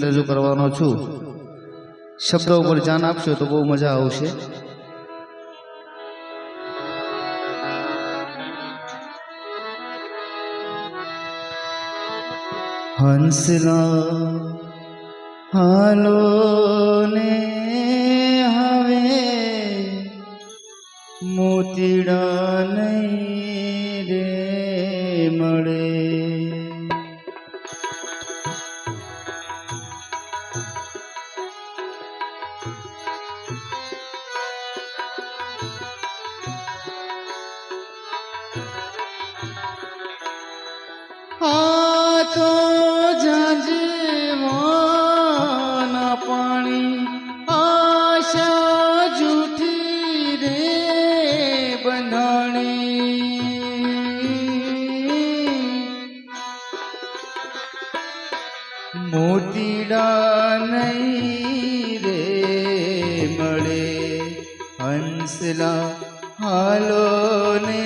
રજૂ કરવાનો છું, શબ્દો ઉપર ધ્યાન આપશો તો બહુ મજા આવશે. હંસના હાલો ને હવે મોતીડા નહીં રે મળે. આ તો જાજવાના પાણી આશા જૂઠી રે બંધાણી. મોતીડા નહીં રે મળે હંસલા હાલો ને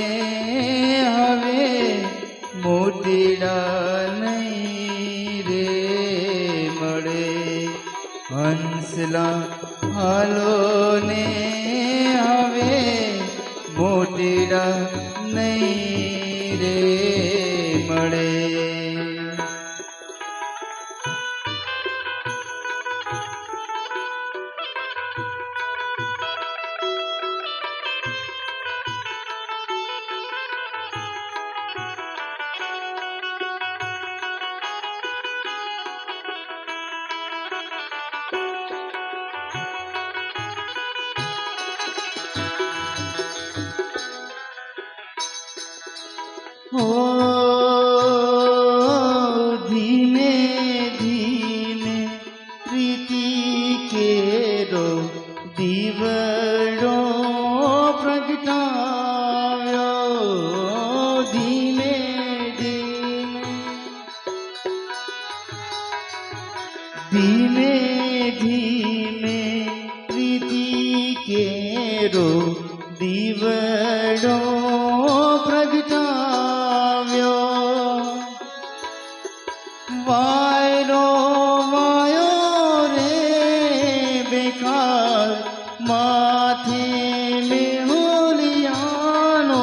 હવે મોતીડા નહીં રે મળે. હંસલા હાલો ને હવે મોતીડા નહીં રે મળે. દીવડો પ્રગટાવ્યો ધીમે ધીમે ધીમે પ્રીતિ કેરો દીવડો પ્રગટાવ્યો. વાયરો વાયો રે બેકાર માથે મેહુલિયાનો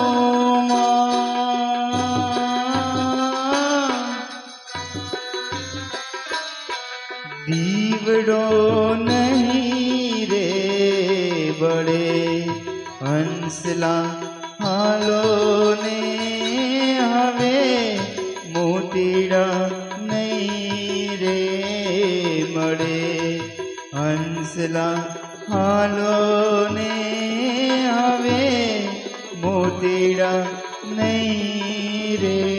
દીવડો નહીં રે બળે હંસલા હાલો ને હવે મોતીડા નહીં રે મળે. હંસલા હાલો ને હવે મોતીડા નહીં રે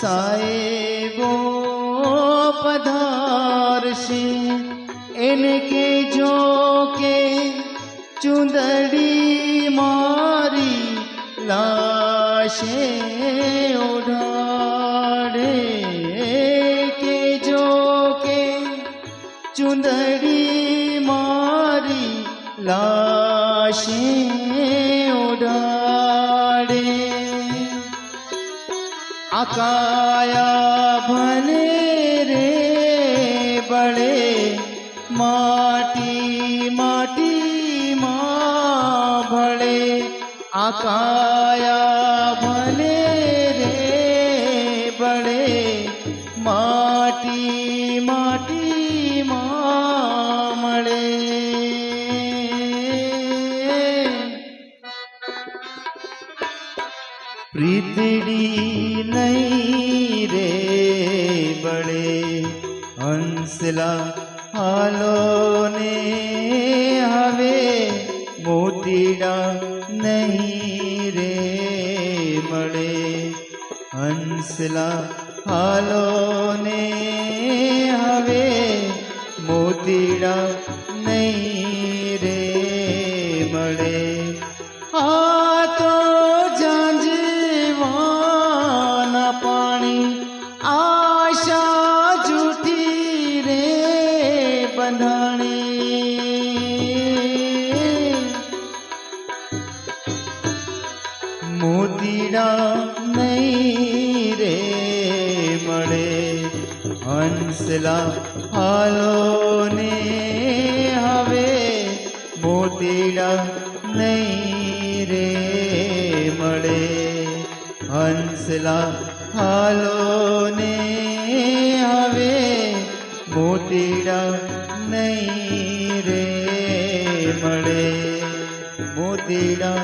સાહેબો, પધારશે. એને કે જો કે ચુંદડી મારી લાશે, ઓઢાડે. કે જો કે ચુંદડી મારી લાશે. કાયા ભલે રે બળે માટી માટીમાં ભળે આ કાયા ભલે રે બળે માટી માટીમાં મળે પ્રીતડી નહીં રે બળે હંસલા હાલો ને હવે મોતીડા નહીં રે મળે હંસલા હાલો ને હવે મોતીડા નહીં રે મળે આ મોતીડા નહીં રે મળે. હંસલા હાલો ને હવે મોતીડા નહીં રે મળે. હંસલા હાલો ને હવે મોતીડા નહીં રે મળે. મોતીડા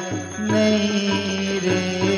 નહીં રે